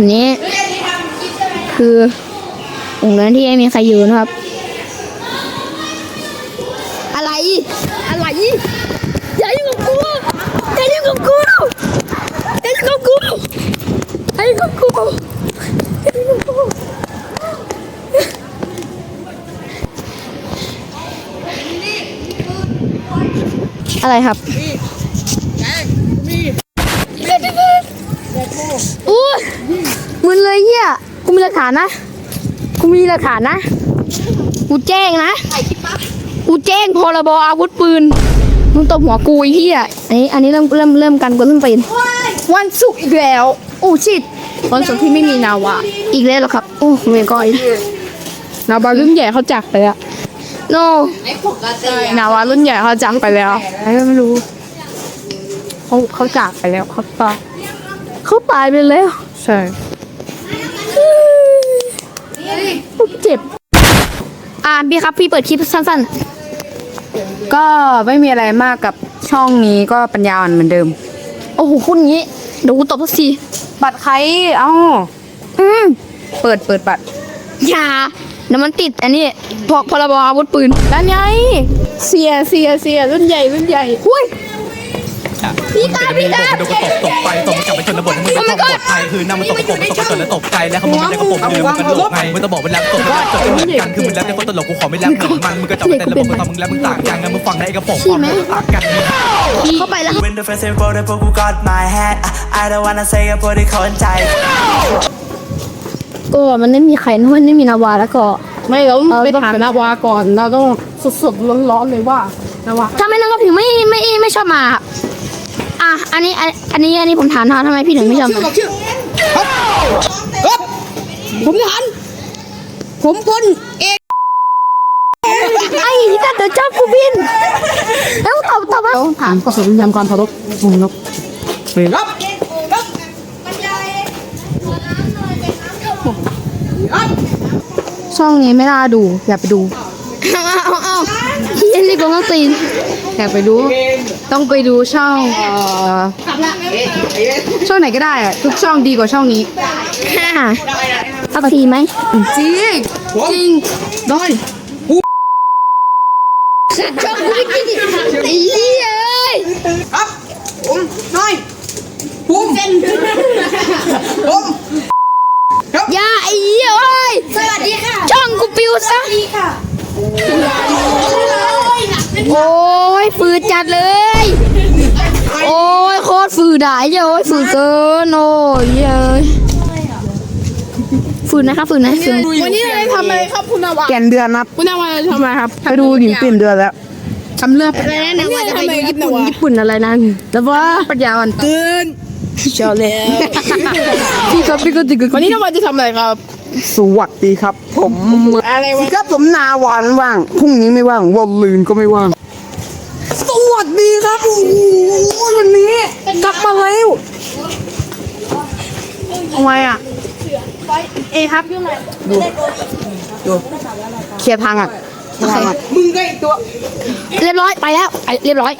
อันนี้ คือโรงเรียนที่ไม่มีใครอยู่นะครับ อะไร อะไรอย่ายุ่งกับกูอย่ายุ่งกับกูอย่ายุ่งกับกูอย่ายุ่งกับกูอย่ายุ่งกับกูอะไรครับอู้ มึนเลยเฮียกูมีหลักฐานนะ กูมีหลักฐานนะ กูแจ้งนะ กูแจ้งพรบอาวุธปืน มึงตบหัวกูไอ้เหี้ยอันนี้อันนี้เริ่มเริ่มเริ่มกันกูเริ่มเป็นวันศุกร์อีกแล้ว โอ้ชิดวันศุกร์ที่ไม่มีนาวาอีกแล้วเหรอครับ โอ้เมกอยนาวารุ่นใหญ่เขาจากไปแล้วโนนาวารุ่นใหญ่เขาจากไปแล้วไม่รู้เขาเขาจากไปแล้วเขาตายเขาตายไปแล้วใช่ กู เจ็บ อ่าพี่ครับพี่เปิดคลิปสั้นก็ไม่มีอะไรมากกับช่องนี้ก็ปัญญาอ่อนเหมือนเดิม ๆ โอ้โหคุณอย่างงี้เดี๋ยวกูตบสักทีบัตรใครเอ้าอืมเปิดเปิดบัตร อย่าเดี๋ยวมันติดอันนี้พอพรบอาวุธปืนด้านไงเสียเสียเสียรุ่นใหญ่รุ่นใหญ่หุ้ย พี่ตาพี่ตาโดนกระตกตกไปตกมันกลับไปชนบทมึงต้องตกไทยคือน้ำมันตกกระปกตกกระจนแล้วตกใจแล้วเขามึงไม่ได้กระปกเลยมึงกระโดดไงมึงต้องบอกว่าแรปตกแล้วจบเหมือนกันคือมึงแรปเป็นคนตลกกูขอไม่แรปเหมือนมันมึงก็จับแต่ระบบตอนมึงแรปมึงต่างกันนะมึงฟังในกระปกความต่างกันเข้าไปแล้ว When the first and roll, but who got my hat? I, I don't wanna say it, but it can't die. ก็มันไม่มีใครนะมันไม่มีนาวาแล้วก็ไม่เราเออไปถามนาวาก่อนเราต้องสดๆร้อนๆเลยว่านาวาทำไมน้องก็ถึงไม่ไม่ไม่ชอบมาครับ อะอันนี้อันนี้อันนี้ผมถามนะทำไมพี่ถึงไม่ชอบมผมทหารผมพลเอกไอ้ที่ตัดเดี๋ยวชอบกูบินแล้วตอบตอบว่าถามก็สมยำความเคารพมึงนกครับช่องนี้ไม่น่าดู อย่าไปดู เอาเอาเอาเย็นรีบลงต้องตีน อยากไปดู ต้องไปดูช่องเอ่อช่องไหนก็ได้อะทุกช่องดีกว่าช่องนี้ห้าสักทีไหมจริงจริงได้ชอบกูไม่กินดิไอ้เหี้ยเอ้ย ผมน้อยผมผม อย่าไอ้เหี้ยเอ้ย สวัสดีค่ะ ช่องกูปิวซะ ดีค่ะ โอ้ยฝืดจัดเลย โอ้ยโคตรฝื ดอะไอ้เหี้ยโอ้ยฝืดเกินโอ้ยเหี้ยเอ้ยฝืนนะครับฝืนนะฝืนวันนี้เราจะทำอะไรครับคุณนาวาเปลี่ยนเดือนครับคุณนาวาจะทำอะไรครับไปดูหญิงเปลี่ยนเดือนแล้วทำเรื่องอะไรนะว่าจะไปดูญี่ปุ่นญี่ปุ่นอะไรนั่นแต่ว่าปัญญาอ่อนตื่นเช้าแล้วพี่ครับพี่ก็ติดวันนี้นาวาจะทำอะไรครับสวัสดีครับ ผมอะไรวะครับผมนาวันว่างพรุ่งนี้ไม่ว่างวันลืนก็ไม่ว่างสวัสดีครับโอ้โห วันนี้กลับมาแล้วทำไมอะ เอครับเคลียร์ทางอะเคลียร์ทางอะเรียบร้อยไปแล้วไปเรียบร้อย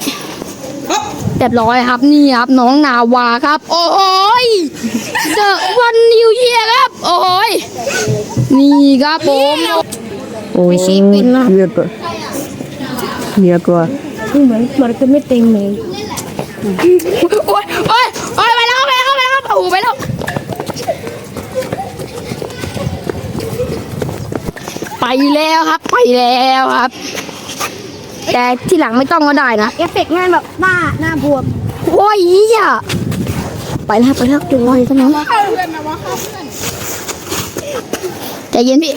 เรียบร้อยครับนี่ครับน้องนาวาครับ โอ้ยเดอะวันนิวเยียครับ โอ้ยนี่ครับผมโอ้ยเรียกตัวเรียกตัวเหมือนเหมือนจะไม่เต็มเลย โอ้ยโอ้ยโอ้ยไปแล้วไปแล้วไปแล้วโอ้โหไปแล้วไปแล้วครับ ไปแล้วครับ แต่ที่หลังไม่ต้องก็ได้นะเอฟเฟกต์งานแบบหน้าหน้าบวมโอ้ยเหี้ยไปแล้วไปแล้วจุงไว้ซะน้องใจเย็นพี่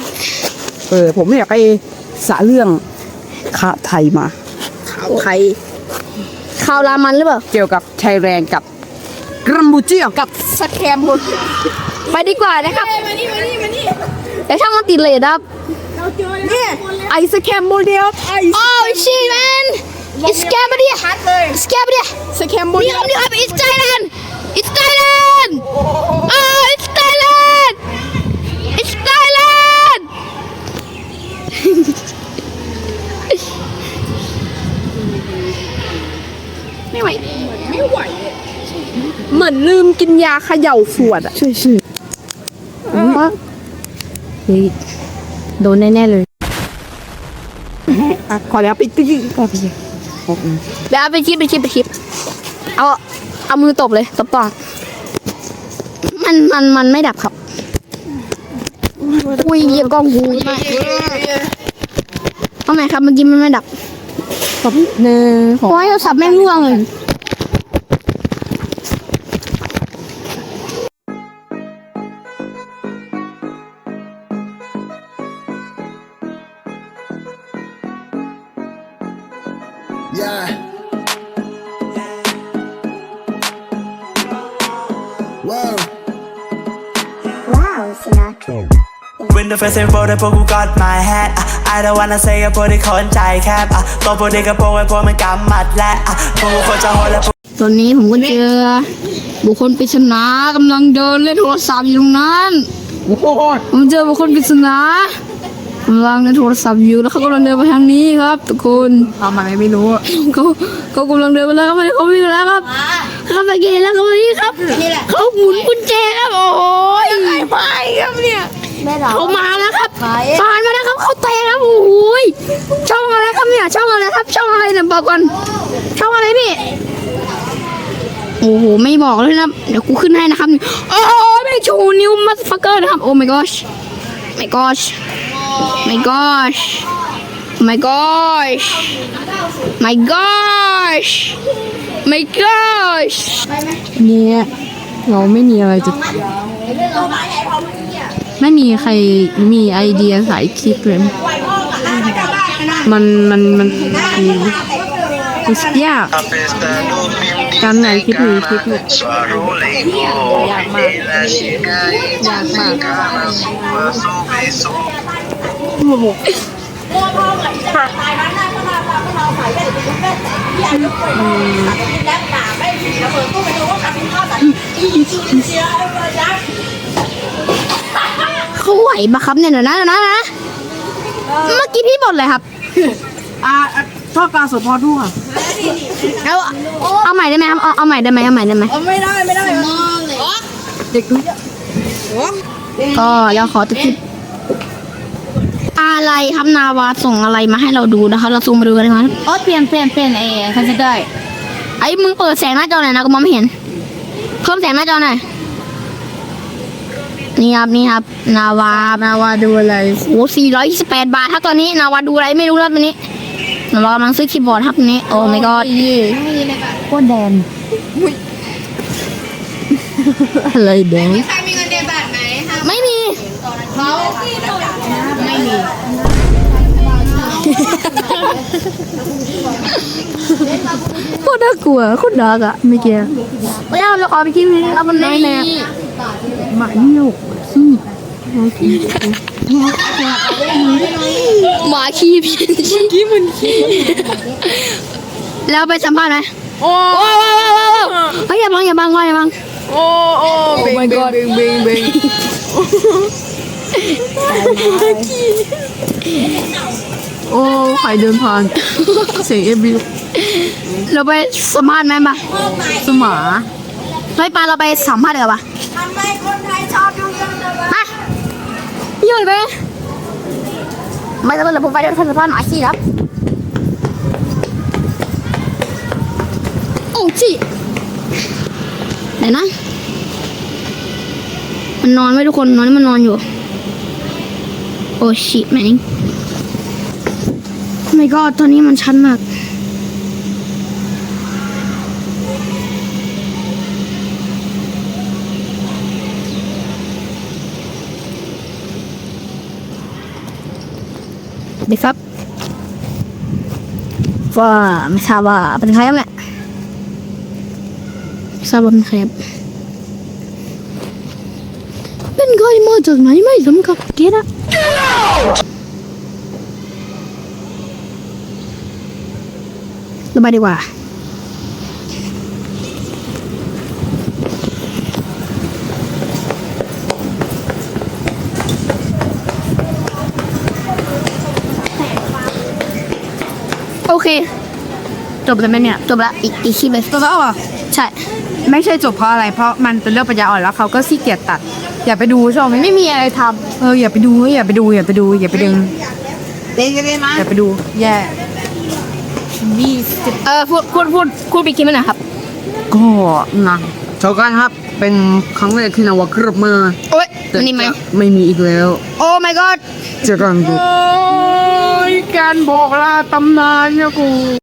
เออผมอยากไปสะเรื่องข่าวไทยมาข่าวไทย ข่าวรามันหรือเปล่า เกี่ยวกับไทยแลนด์กับกัมพูเจียกับสแคมหมดไปดีกว่านะครับแต่ช่างมันติดเลยครับไอสแคมโมเดลไอ Oh shit man It's Cambodia It's Cambodia สแคมโมเดนี่คลรับนี่ครับ It's Thailand It's Thailand Oh It's Thailand ไม่ไหวเหมือนลืมกินยาเขย่าขวดอะใช่ใช่ปั๊บเฮ้ยโดนแน่ ๆ เลยอะขอแล้วไปตื้อก่อนพี่เดี๋ยวเอาไปคลิปไปคลิปไปคลิปเอาเอามือตบเลยตบต่อมันมันมันไม่ดับครับอุ้ยเหยียบกล้องกูมากเอาไหมครับเมื่อกี้มันไม่ดับ ขอบหนึ่งเพราะว่าโทรศัพท์แม่งร่วงเลย Yeah. When the first info ได้พวกกู got my hand อะ I don't wanna say กับพวกที่คนใจแคบอะตัวพวกเด็กกับพวกไอ้พวกมันกำหมัดและอะพวกกูคนจะโหดและพวกตอนนี้ผมก็เจอ บุคคลปริศนากำลังเดินเล่นโทรศัพท์อยู่ตรงนั้นโอ้โหผมเจอบุคคลปริศนากำลังเล่นโทรศัพท์อยู่แล้วเขากำลังเดินไปทางนี้ครับทุกคนทำอะไรไม่รู้เขาเขากำลังเดินไปแล้วครับเขาวิ่งแล้วครับเขาสังเกตแล้วครับวันนี้ครับเขาหมุนกุญแจครับโอ้ยไม่ครับเนี่ย แม่เราเขามาแล้วครับผ่านมาแล้วครับเขาเตะครับโอ้ยช่องอะไรครับเนี่ยช่องอะไรครับ ช่องอะไรเนี่ยบอกก่อนช่องอะไรพี่โอ้โหไม่บอกเลยนะเดี๋ยวกูขึ้นให้นะครับโอ้ยไม่ชูนิ้วมัสฟักเกอร์นะครับโอ้ my gosh my gosh my gosh my gosh my gosh my gosh เนี่ยเราไม่มีอะไรจะไม่มี ใครมีไอเดียสายคลิปเลยมันมันมันมันมันยาก การไหนคลิปหนึ่งคลิปหนึ่งยากมากยากมากเขาไห วปะครับเนี่ยเดี๋ยวนะเดี๋ยวนะเดี๋ยวนะ เมื่อกี้พี่บ่นเลยครับ อ่าชอบการสดพอทั่วเอาเอาใหม่ได้ไหมครับเอาเอาใหม่ได้ไหมเอาใหม่ได้ไหมเด็กดูเยอะก็เราขอตัวคลิปอะไรครับนาวาส่งอะไรมาให้เราดูนะคะ เราซูมมาดูกันเลยครับโอ้เปลี่ยนเปลี่ยนเปลี่ยนเอคันจะได้ไอ้มึงเปิดแสงหน้าจอหน่อยนะกูมองไม่เห็นเพิ่มแสงหน้าจอหน่อย นี่ครับนี่ครับ นาวานาวาดูอะไรโอ้สี่ร้อยยี่สิบแปดบาทครับตอนนี้นาวาดูอะไรไม่รู้แล้วตอนนี้เรากำลังซื้อคีย์บอร์ดครับตอนนี้โอ้ my god โคตรแดนอะไรแดงไม่มีโคตรน่ากลัวโคตรดาร์กอะไม่เกี่ยวไม่เอาเราขอไปกินเอาบนนี้แน่ หมาเหี่ยวขี้หมาขี้พี่ขี้มันขี้แล้วไปสัมภาษณ์ไหมโอ้โอ้โอ้โอ้โอ้เฮ้ยอย่าบังอย่าบังว่าอย่าบังโอ้โอ้เบงเบงเบงเบงเบงโอ้ใครเดินผ่านเสียงเอฟบีเราไปสัมภาษณ์ไหมปะสมาเฮ้ยปาเราไปสัมภาษณ์เดี๋ยวปะ ทำไมคนไทยชอบดูเรื่องอะไรวะ มาอยู่ไป ไม่ต้องเลยผมไปเดี๋ยวท่านสัมภาษณ์หมาขี้ครับโอ้จีไหนนะ มันนอนไหมทุกคนนอนนี่มันนอนอยู่ โอ้ชิแม่งไม่ก็ตอนนี้มันชันมาก ดีครับว่าไม่ทราบว่าเป็นใครครับเนี่ยไม่ทราบว่าเป็นใครครับเป็นใครมาจากไหนไม่สำคัญเกตอะระบายดีกว่า เค จบเลยไหมเนี่ย จบละอีกอีกคลิปเลยจบแล้วเหรอ ใช่ ไม่ใช่จบเพราะอะไร เพราะมันเป็นเรื่องปัญญาอ่อนแล้วเขาก็ขี้เกียจตัด อย่าไปดูชมไม่มีอะไรทำเอออย่าไปดูอย่าไปดูอย่าไปดูอย่าไปดึงเต้นกันเลยมั้ยอย่าไปดู แย่ยี่สิบเออพูดพูดพูดพูดไปคิดมันหน่อยครับ ก็นะชาวกันครับ เป็นครั้งแรกที่นาวากรับมาโอ๊ยแต่อันนี่ไหมจะไม่มีอีกแล้ว โอ้ my god เจอกันกู โอ้ยการบอกลาตำนานเนี่ยกู